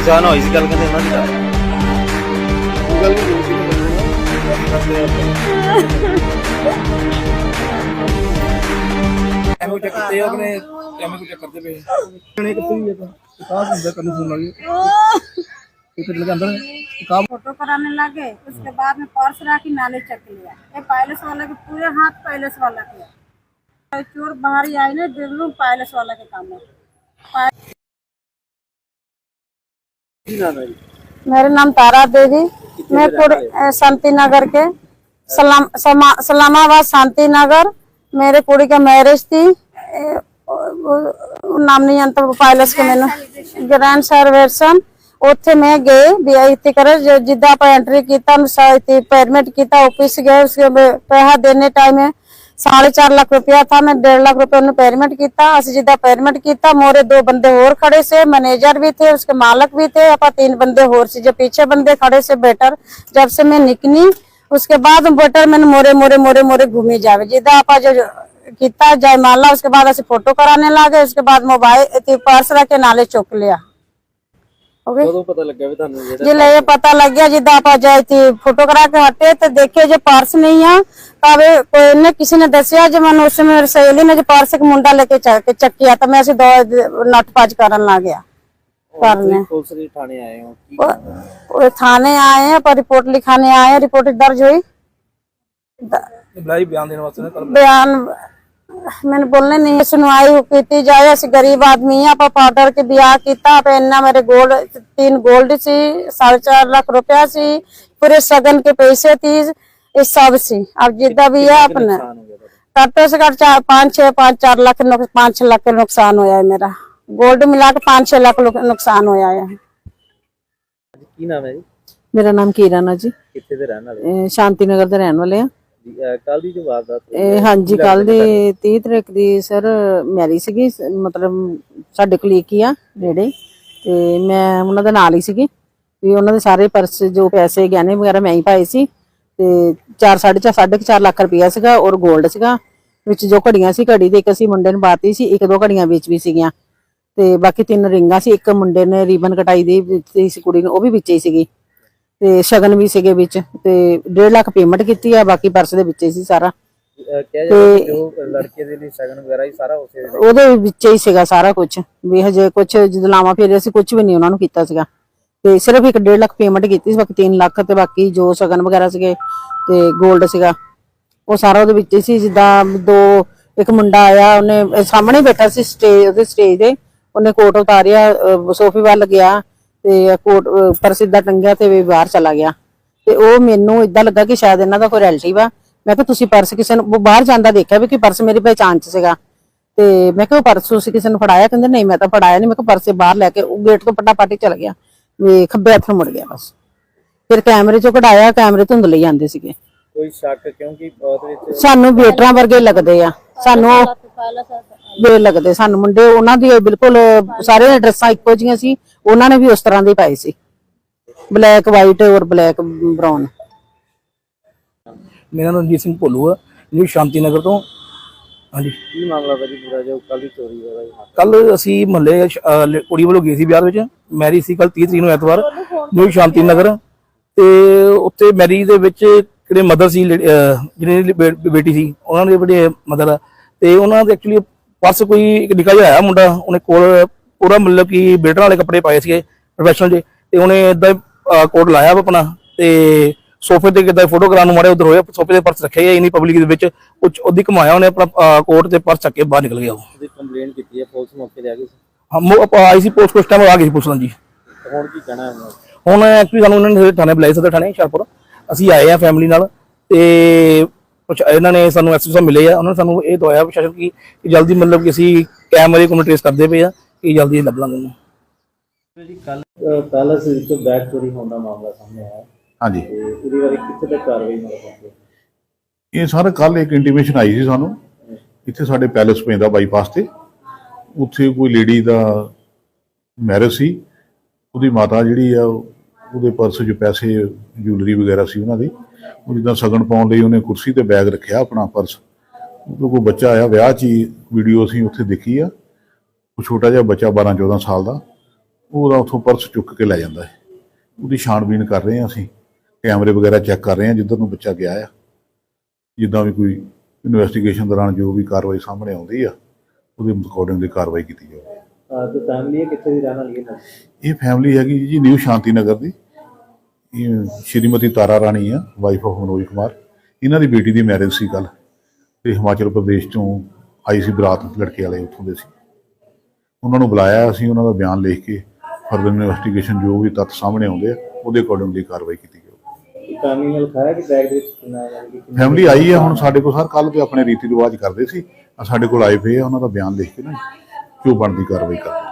ਸਾਹਿਬ ਇੱਕ ਸਾਲ ਹੋਈ ਸੀ ਗੱਲ ਕਹਿੰਦੇ ਉਹਨਾਂ ਦੀ ਗੱਲ ਗੱਲ ਨਹੀਂ ਹੋਈ ਐਵੇਂ ਚੈੱਕ ਕਰਦੇ ਆ ਆਪਣੇ ਐਵੇਂ ਕੁਝ ਕਰਦੇ ਪਏ ਕਣੇ ਕਿੱਥੇ ਹੀ ਹੈ ਤਾਂ ਕਾਹ ਹੁੰਦਾ ਕਰਨ ਫੋਨ ਲੱਗੇ ਇੱਕ ਲਗਾ ਅੰਦਰ ਕਾਹ फोटो कराने लगे उसके बाद में पर्स राखी नाले चक लिया ये पैलेस वाला के पूरे हाथ पैलेस वाला के चोर बाहर ही आई ना देख लूं पैलेस वाला के काम है मेरा नाम तारा देवी मैं कुड़- अ, शांति नगर के सलाम समा- सलामाबाद शांति नगर मेरे कुड़ी का मैरिज थी ए, वो- वो नाम नहीं आता पैलेस के मैंने ग्रैंड सर्वेशन ਉੱਥੇ ਮੈਂ ਗਏ ਵਿਆਹ ਤੇ ਕਰ ਜਿੱਦਾਂ ਆਪਾਂ ਐਂਟਰੀ ਕੀਤਾ ਅਨੁਸਾਰ ਤੇ ਪੇਮੈਂਟ ਕੀਤਾ ਆਫਿਸ ਗਏ ਉਸਕੇ ਪੈਸਾ ਦੇਣੇ ਟਾਈਮ साढ़े चार लाख रुपया था, मैं डेढ़ लाख रुपया उन्हें पेमेंट किया अस जिदा पेमेंट किया मोरे दो बंदे होर खड़े से मैनेजर भी थे, उसके मालक भी थे अपा तीन बंदे होर से जो पीछे बंदे खड़े से बेटर जब से मैं निकली, उसके बाद बेटर मैंने मोरे मोरे मोरे मोरे घूमी जावे। जिदा आप जो किया जयमाला उसके बाद अस फ़ोटो कराने ला उसके बाद मोबाइल पर्स रखे नाले चुक लिया। ਓਕੇ? ਕਦੋਂ ਜੇ ਲੈ ਪਤਾ ਲੱਗਿਆ ਜਿੱਦਾਂ ਆਪਾਂ ਜਾਇਤੀ ਫੋਟੋ ਕਰਾ ਕੇ ਹਟੇ ਤੇ ਦੇਖੇ ਜੇ ਪਾਰਸ ਨਹੀਂ ਆ ਤਾਂ ਵੇ ਕੋਈ ਨੇ ਕਿਸੇ ਨੇ ਦੱਸਿਆ ਜੇ ਮੈਨੂੰ ਉਸ ਸਮੇਂ ਸਹੇਲੀ ਨੇ ਜੇ ਪਾਰਸ ਇੱਕ ਮੁੰਡਾ ਲੈ ਕੇ ਚੱਕ ਚੱਕਿਆ ਤਾਂ ਮੈਂ ਅਸੀਂ ਦੋ ਨੱਠਪਾਜ ਕਰਨ ਲੱਗ ਗਿਆ। ਥਾਣੇ ਆਏ ਹੋ ਆ ਪਰ ਰਿਪੋਰਟ ਲਿਖਾਣੇ ਆਏ ਰਿਪੋਰਟ ਦਰਜ ਹੋਈ। ਬਿਆਨ ਦੇਣ ਵਾਸਤੇ ਬਿਆਨ ਕੱਲ बयान मैंने बोलने नहीं सुनवाई की जाए ਅਸੀਂ ਗਰੀਬ ਆਦਮੀ ਆ ਆਪਾਂ ਪਾਊਡਰ ਕੇ ਵਿਆਹ ਕੀਤਾ ਆਪੇ ਇੰਨਾ ਮੇਰੇ ਗੋਲਡ तीन गोल्ड ਸੀ 4.5 ਲੱਖ ਰੁਪਇਆ ਸੀ ਪੂਰੇ ਸਗਨ के पैसे थी ਇਹ ਸਭ ਸੀ अब ਜਿੱਦਾਂ ਵੀ ਆ ਆਪਣਾ ਨੁਕਸਾਨ ਹੋ ਗਿਆ ਤੁਹਾਡਾ? ਘੱਟੋ ਸੇ ਘੱਟ ਚਾਰ पाँच छह पाँच चार लाख नुक- पाँच छह लाख का नुकसान होया है मेरा गोल्ड मिला के पाँच छह लाख लोग- नुकसान होया है ਅੱਜ ਕੀ ਨਾਮ ਹੈ ਜੀ ਮੇਰਾ ਨਾਮ ਕੀਰਨ ਆ ਜੀ ਕਿੱਥੇ ਦੇ ਰਹਿਣ ਵਾਲੇ ਇਹ ਸ਼ਾਂਤੀ ਨਗਰ ਦੇ ਰਹਿਣ ਵਾਲੇ ਆ ਕੱਲ ਦੀ ਜੋ ਵਾਰਦਾਤ ਹੋਈ ਇਹ ਹੈ, ਹਾਂਜੀ ਕੱਲ ਦੀ 30 ਤਰੀਕ ਦੀ ਸਰ ਮੈਰੀ ਸੀਗੀ ਮਤਲਬ ਸਾਡੇ ਕਲੀਕ ਹੀ ਆ ਨੇੜੇ ਤੇ ਮੈਂ ਉਹਨਾਂ ਦੇ ਨਾਲ ਹੀ ਸੀਗੀ ਵੀ ਉਹਨਾਂ ਦੇ ਸਾਰੇ ਪਰਸ ਜੋ ਪੈਸੇ ਗਹਿਣੇ ਵਗੈਰਾ ਮੈਂ ਹੀ ਪਾਏ ਸੀ ਤੇ 4 4.5 4.5 ਲੱਖ ਰੁਪਇਆ ਸੀਗਾ ਔਰ 골ਡ ਸੀਗਾ ਵਿੱਚ ਜੋ ਘੜੀਆਂ ਸੀ ਘੜੀ ਦੇ ਇੱਕ ਅਸੀਂ ਮੁੰਡੇ ਨੂੰ ਪਾਤੀ ਸੀ ਇੱਕ ਦੋ ਘੜੀਆਂ ਵਿੱਚ ਵੀ ਸੀਗੀਆਂ ਤੇ ਬਾਕੀ ਤਿੰਨ ਰਿੰਗਾਂ ਸੀ ਇੱਕ ਮੁੰਡੇ ਨੇ ਰੀਬਨ ਕਟਾਈ ਦੀ ਦਿੱਤੀ ਸੀ ਕੁੜੀ ਨੂੰ ਉਹ ਵੀ ਵਿੱਚ ਹੀ ਸੀਗੀ ਤੇ ਸ਼ਗਨ ਵੀ ਸੀਗੇ ਵਿੱਚ ਤੇ 1.5 ਲੱਖ ਪੇਮੈਂਟ ਕੀਤੀ ਆ ਬਾਕੀ ਪਰਸ ਦੇ ਵਿੱਚ ਹੀ ਸੀ ਸਾਰਾ। ਕਿਹਾ ਜਾਂਦਾ ਕਿ ਜੋ ਲੜਕੇ ਦੇ ਲਈ ਸਗਨ ਵਗੈਰਾ ਹੀ ਸਾਰਾ ਉਸੇ ਦੇ ਉਹਦੇ ਵਿੱਚ ਹੀ ਸੀਗਾ ਸਾਰਾ ਕੁਝ ਵੀ ਹਜੇ ਕੁਝ ਜਦੋਂ ਲਾਵਾਂ ਫੇਰੇ ਅਸੀਂ ਕੁਝ ਵੀ ਨਹੀਂ ਉਹਨਾਂ ਨੂੰ ਕੀਤਾ ਸੀਗਾ। ਤੇ ਸਿਰਫ ਇੱਕ 1.5 ਲੱਖ ਪੇਮੈਂਟ ਕੀਤੀ ਸੀ ਬਾਕੀ 3 ਲੱਖ ਤੇ ਬਾਕੀ ਜੋ ਸ਼ਗਨ ਵਗੈਰਾ ਸੀਗੇ ਤੇ 골ਡ ਸੀਗਾ ਉਹ ਸਾਰਾ ਉਹਦੇ ਵਿੱਚ ਹੀ ਸੀ। ਜਿੱਦਾਂ ਦੋ ਇੱਕ ਮੁੰਡਾ ਆਇਆ ਉਹਨੇ ਸਾਹਮਣੇ ਬੈਠਾ ਸੀ ਸਟੇਜ ਉਹਦੇ ਸਟੇਜ ਦੇ ਉਹਨੇ ਕੋਟ ਉਤਾਰਿਆ ਸੋਫੇ ਵੱਲ ਗਿਆ। ਤੇ ਕੋਟ ਪਰਸ ਪਰ ਟੰਗਿਆ ਤੇ ਵੀ ਬਾਹਰ ਚਲਾ ਗਿਆ। ਤੇ ਉਹ ਮੈਨੂੰ ਇਦਾਂ ਲੱਗਾ ਕਿ ਸ਼ਾਇਦ ਇਹਨਾਂ ਦਾ ਕੋਈ ਰਿਲੇਟਿਵ ਆ। ਮੈਂ ਕਿਹਾ, ਤੁਸੀਂ ਪਰਸ ਕਿਸੇ ਨੂੰ, ਉਹ ਬਾਹਰ ਜਾਂਦਾ ਦੇਖਿਆ ਵੀ ਕਿ ਪਰਸ ਮੇਰੀ ਪਹਿਚਾਣ ਚ ਸੀਗਾ? ਤੇ ਮੈਂ ਕਿਹਾ, ਉਹ ਪਰਸ ਤੁਸੀਂ ਕਿਸੇ ਨੂੰ ਫੜਾਇਆ? ਕਹਿੰਦੇ, ਨਹੀਂ, ਮੈਂ ਤਾਂ ਫੜਾਇਆ ਨਹੀਂ ਮੈਂ ਕਿਹਾ, ਪਰਸੇ ਬਾਹਰ ਲੈ ਕੇ, ਉਹ ਗੇਟ ਤੋਂ ਪੱਟਾ ਪਾਟੀ ਚਲ ਗਿਆ। ਵੀ ਖੱਬੇ ਹੱਥ ਮੁੜ ਗਿਆ ਬਸ। ਫਿਰ ਕੈਮਰੇ ਚੋਂ ਕਢਾਇਆ, ਕੈਮਰੇ ਧੁੰਦ ਲਈ ਜਾਂਦੇ ਸੀਗੇ। ਕੋਈ ਸ਼ੱਕ ਕਿਉਂਕਿ ਉਹਦੇ ਵਿੱਚ ਸਾਨੂੰ ਵੇਟਰਾਂ ਵਰਗੇ ਲੱਗਦੇ ਆ। ਸਾਨੂੰ ਵੇ ਲੱਗਦੇ। ਸਾਨੂੰ ਮੁੰਡੇ ਉਹਨਾਂ ਦੀ ਬਿਲਕੁਲ ਸਾਰੇ ਡਰੈਸਾਂ ਇੱਕੋ ਜੀਆਂ ਸੀ। ਉਹਨਾਂ ਨੇ ਵੀ ਉਸ ਤਰ੍ਹਾਂ ਦੇ ਪਾਏ ਸੀ। ਬਲੈਕ ਵਾਈਟ ਔਰ ਬਲੈਕ ਬ੍ਰਾਊਨ। ਮੇਰਾ ਨਾਮ ਰਣਜੀਤ ਸਿੰਘ ਭੋਲੂ ਆ। ਜੀ ਸ਼ਾਂਤੀ ਨਗਰ ਤੋਂ। ਹਾਂਜੀ। ਕੀ ਮਾਮਲਾ ਭਾਜੀ ਪੂਰਾ ਜੋ ਕੱਲ ਦੀ ਚੋਰੀ ਹੋਇਆ ਕੱਲ ਅਸੀਂ ਮਹੱਲੇ ਕੁੜੀ ਵੱਲੋਂ ਗਏ ਸੀ ਵਿਆਹ ਵਿੱਚ। ਮੈਰੀ ਸੀ ਕੱਲ 30 ਤਰੀਕ ਨੂੰ ਐਤਵਾਰ। ਜੋ ਸ਼ਾਂਤੀ ਨਗਰ ਤੇ ਉੱਥੇ ਮੈਰੀ ਦੇ ਵਿੱਚ ਜਿਹੜੇ ਮਦਰ ਸੀ ਜਿਹਨਾਂ ਬੇਟੀ ਸੀ ਉਹਨਾਂ ਦੇ ਬੜੇ ਮਦਰ ਤੇ ਉਹਨਾਂ ਦੇ ਐਕਚੁਅਲੀ ਪਰਸ ਕੋਈ ਇੱਕ ਨਿੱਕਾ ਜਿਹਾ ਆਇਆ ਮੁੰਡਾ ਉਹਨੇ ਕੋਲ ਪੂਰਾ ਮਤਲਬ ਕਿ ਬੇਟਰ ਵਾਲੇ ਕੱਪੜੇ ਪਾਏ ਸੀਗੇ ਪ੍ਰੋਫੈਸ਼ਨਲ ਜੇ ਤੇ ਉਹਨੇ ਇਦਾਂ ਕੋਟ ਲਾਇਆ ਆਪਣਾ ਤੇ ਸੋਫੇ ਤੇ ਕਿਦਾਂ ਫੋਟੋ ਕਰਾਉਣ ਨੂੰ ਮਾਰੇ ਉਧਰ ਹੋਇਆ ਸੋਫੇ ਦੇ ਪਰਸ ਰੱਖਿਆ ਹੀ ਇਨੀ ਪਬਲਿਕ ਦੇ ਵਿੱਚ ਉਹ 'ਚ ਉਹਦੀ ਕਮਾਇਆ ਉਹਨੇ ਆਪਣਾ ਕੋਟ ਤੇ ਪਰਸ ਚੱਕ ਕੇ ਬਾਹਰ ਨਿਕਲ ਗਿਆ ਉਹ। ਉਹਦੀ ਕੰਪਲੇਂਟ ਕੀਤੀ ਹੈ ਪੁਲਿਸ ਮੌਕੇ ਤੇ ਆ ਗਈ ਸੀ? ਹਮ ਆਪਾਂ ਆਈ ਸੀ ਪੋਸਟ ਕੁਛ ਟਾਈਮ ਆ ਗਈ ਸੀ ਪੁਲਿਸ ਨਾਲ ਜੀ। ਹੁਣ ਕੀ ਕਹਿਣਾ ਹੈ? ਹੁਣ ਐਕਚੁਅਲੀ ਸਾਨੂੰ ਇਹਨਾਂ ਨੇ ਥਾਣੇ ਬੁਲਾਇਆ ਸੀ ਥਾਣੇ ਹੁਸ਼ਿਆਰਪੁਰ। ਅਸੀਂ ਆਏ ਆ ਫੈਮਿਲੀ ਨਾਲ ਤੇ ਕੁਛ ਇਹਨਾਂ ਨੇ ਸਾਨੂੰ ਐਸਐਸ ਸਾਹਿਬ ਮਿਲੇ ਆ ਉਹਨਾਂ ਨੇ ਸਾਨੂੰ ਇਹ ਦਵਾਇਆ ਪ੍ਰਸ਼ਾਸਨ ਕੀ ਕਿ ਜਲਦੀ ਮਤਲਬ ਕਿ ਅਸੀਂ ਕੈਮਰੇ ਕੋਲ ਟ੍ਰੇਸ ਕਰਦੇ ਪਏ ਆ ਕਿ ਜਲਦੀ ਲੱਭ ਲਾਂਗੇ ਉਹਨੂੰ। ਜੀ ਕੱਲ ਪੈਲਸ ਵਿੱਚ ਬੈਗ ਚੋਰੀ ਹੋਣ ਦਾ ਮਾਮਲਾ ਸਾਹਮਣੇ ਆਇਆ। ਹਾਂਜੀ। ਤੇ ਉਹਦੀ ਬਾਰੇ ਕਿੱਥੇ ਤੱਕ ਕਾਰਵਾਈ ਨਾਲ ਪਹੁੰਚੀ ਇਹ ਸਰ ਕੱਲ ਇੱਕ ਇੰਟੀਮੇਸ਼ਨ ਆਈ ਸੀ ਸਾਨੂੰ। ਇੱਥੇ ਸਾਡੇ ਪੈਲੇਸ ਪੈਂਦਾ ਬਾਈਪਾਸ ਤੇ। ਉੱਥੇ ਕੋਈ ਲੇਡੀ ਦਾ ਮੈਰਿਜ ਸੀ। ਉਹਦੀ ਮਾਤਾ ਜਿਹੜੀ ਆ ਉਹਦੇ ਪਰਸ 'ਚ ਪੈਸੇ ਜੁਐਲਰੀ ਵਗੈਰਾ ਸੀ ਉਹਨਾਂ ਦੀ। ਉਹ ਜਿੱਦਾਂ ਸਗਨ ਪਾਉਣ ਲਈ ਉਹਨੇ ਕੁਰਸੀ ਤੇ ਬੈਗ ਰੱਖਿਆ ਆਪਣਾ ਪਰਸ। ਉਹਦੇ ਕੋਲ ਬੱਚਾ ਆਇਆ ਵਿਆਹ 'ਚ ਹੀ ਵੀਡੀਓ ਅਸੀਂ ਉੱਥੇ ਦੇਖੀ ਆ। ਉਹ ਛੋਟਾ ਜਿਹਾ ਬੱਚਾ 12 14 ਸਾਲ ਦਾ। ਉਹਦਾ ਉੱਥੋਂ ਪਰਸ ਚੁੱਕ ਕੇ ਲੈ ਜਾਂਦਾ ਹੈ। ਉਹਦੀ ਛਾਣਬੀਨ ਕਰ ਰਹੇ ਹਾਂ ਅਸੀਂ। ਕੈਮਰੇ ਵਗੈਰਾ ਚੈੱਕ ਕਰ ਰਹੇ ਹਾਂ ਜਿੱਧਰ ਨੂੰ ਬੱਚਾ ਗਿਆ ਆ। ਜਿੱਦਾਂ ਵੀ ਕੋਈ ਇਨਵੈਸਟੀਗੇਸ਼ਨ ਦੌਰਾਨ ਜੋ ਵੀ ਕਾਰਵਾਈ ਸਾਹਮਣੇ ਆਉਂਦੀ ਆ ਉਹਦੇ ਅਕੋਰਡਿੰਗ ਦੀ ਕਾਰਵਾਈ ਕੀਤੀ ਜਾਵੇ ਤੇ ਫੈਮਿਲੀ ਕਿੱਥੇ ਦੀ ਰਹਿਣ ਵਾਲੀ ਹੈ? ਇਹ ਫੈਮਿਲੀ ਹੈਗੀ ਜੀ ਨਿਊ ਸ਼ਾਂਤੀ ਨਗਰ ਦੀ। ਸ਼੍ਰੀਮਤੀ ਤਾਰਾ ਰਾਣੀ ਆ ਵਾਈਫ ਆਫ ਮਨੋਜ ਕੁਮਾਰ। ਇਹਨਾਂ ਦੀ ਬੇਟੀ ਦੀ ਮੈਰਿਜ ਸੀ ਕੱਲ ਤੇ ਹਿਮਾਚਲ ਪ੍ਰਦੇਸ਼ ਤੋਂ ਆਈ ਸੀ ਬਰਾਤ ਲੜਕੇ ਵਾਲੇ ਉੱਥੋਂ ਦੇ ਸੀ। ਉਹਨਾਂ ਨੂੰ ਬੁਲਾਇਆ ਅਸੀਂ ਉਹਨਾਂ ਦਾ ਬਿਆਨ ਲਿਖ ਕੇ ਫਰਦਰ ਇਨਵੈਸਟੀਗੇਸ਼ਨ ਜੋ ਵੀ ਤੱਥ ਸਾਹਮਣੇ ਆਉਂਦੇ ਆ ਉਹਦੇ ਅਕੋਰਡਿੰਗ ਦੀ ਕਾਰਵਾਈ ਕੀਤੀ ਜਾਊਗੀ ਫੈਮਿਲੀ ਨਾਲ ਖਾਇਆ ਕਿ ਬੈਗ ਦੇ ਵਿੱਚ ਕਿੰਨਾ ਯਾਨੀ ਕਿ ਕਿੰਨਾ- ਫੈਮਿਲੀ ਆਈ ਹੈ ਹੁਣ ਸਾਡੇ ਕੋਲ ਸਰ ਕੱਲ ਤੇ ਆਪਣੇ ਰੀਤੀ ਰਿਵਾਜ ਕਰਦੇ ਸੀ। ਸਾਡੇ ਕੋਲ ਆਏ ਪਏ ਆ ਉਹਨਾਂ ਦਾ ਬਿਆਨ ਲਿਖ ਕੇ ਨਾ ਜੋ ਬਣਦੀ ਕਾਰਵਾਈ ਕਰਦੇ।